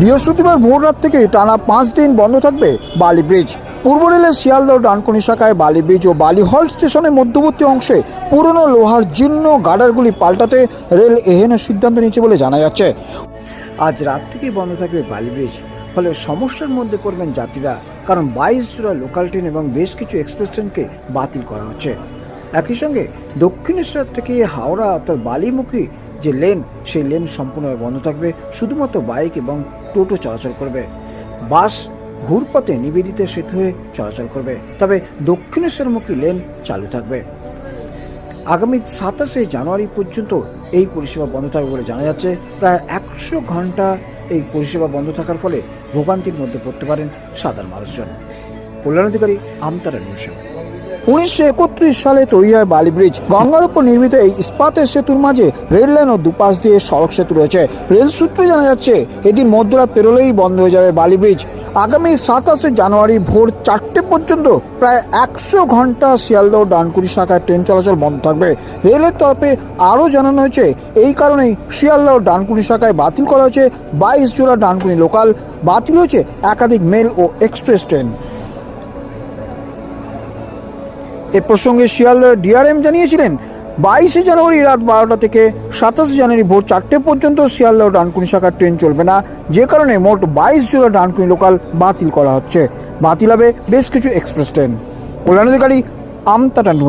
বৃহস্পতিবার ভোর রাত থেকে টানা পাঁচ দিন বন্ধ থাকবে বালি ব্রিজ। পূর্ব রেলের শিয়ালদহ ডানকুনি শাখায় বালি ব্রিজ ও বালি হল স্টেশনের মধ্যবর্তী অংশে পুরনো লোহার জীর্ণ গার্ডারগুলি পাল্টাতে রেল এহেন সিদ্ধান্ত নিয়েছে বলে জানা যাচ্ছে। আজ রাত থেকেই বন্ধ থাকবে বালি ব্রিজ। ফলে সমস্যার মধ্যে পড়বেন যাত্রীরা, কারণ বাইশ জোড়া লোকাল ট্রেন এবং বেশ কিছু এক্সপ্রেস ট্রেনকে বাতিল করা হচ্ছে। একই সঙ্গে দক্ষিণেশ্বর থেকে হাওড়া অর্থাৎ বালিমুখী যে লেন, সেই লেন সম্পূর্ণভাবে বন্ধ থাকবে, শুধুমাত্র বাইক এবং টোটো চলাচল করবে। বাস ঘুরপথে নিবেদিত সেতু হয়ে চলাচল করবে, তবে দক্ষিণেশ্বরমুখী লেন চালু থাকবে। আগামী সাতাশে জানুয়ারি পর্যন্ত এই পরিষেবা বন্ধ থাকবে বলে জানা যাচ্ছে। প্রায় একশো ঘণ্টা এই পরিষেবা বন্ধ থাকার ফলে ভোগান্তির মধ্যে পড়তে পারেন সাধারণ মানুষজন। কল্যাণাধিকারী আমতারা নিউজ উনিশশো একত্রিশ সালে তৈরি হয় বালি ব্রিজ। গঙ্গার উপর নির্মিত এই ইস্পাতের সেতুর মাঝে রেল লাইন ও দুপাশ দিয়ে সড়ক সেতু রয়েছে। রেল সূত্রে জানা যাচ্ছে, এদিন মধ্যরাত পেরোলেই বন্ধ হয়ে যাবে বালি ব্রিজ। আগামী সাতাশে জানুয়ারি ভোর চারটে পর্যন্ত প্রায় একশো ঘণ্টা শিয়ালদহ ডানকুনি শাখায় ট্রেন চলাচল বন্ধ থাকবে। রেলের তরফে আরও জানানো হয়েছে, এই কারণেই শিয়ালদহ ডানকুনি শাখায় বাতিল করা হয়েছে। বাইশ জোড়া ডানকুনি লোকাল, বাতিল হয়েছে একাধিক মেল ও এক্সপ্রেস ট্রেন। এ প্রসঙ্গে শিয়ালদহ ডিআরএম জানিয়েছিলেন, বাইশে জানুয়ারি রাত বারোটা থেকে সাতাশে জানুয়ারি ভোর চারটে পর্যন্ত শিয়ালদহ ডানকুনি শাখার ট্রেন চলবে না। যে কারণে মোট বাইশ জোড়া ডানকুনি লোকাল বাতিল করা হচ্ছে। বাতিল হবে বেশ কিছু এক্সপ্রেস ট্রেন। কল্যাণ অধিকারী আমতা টান্ডু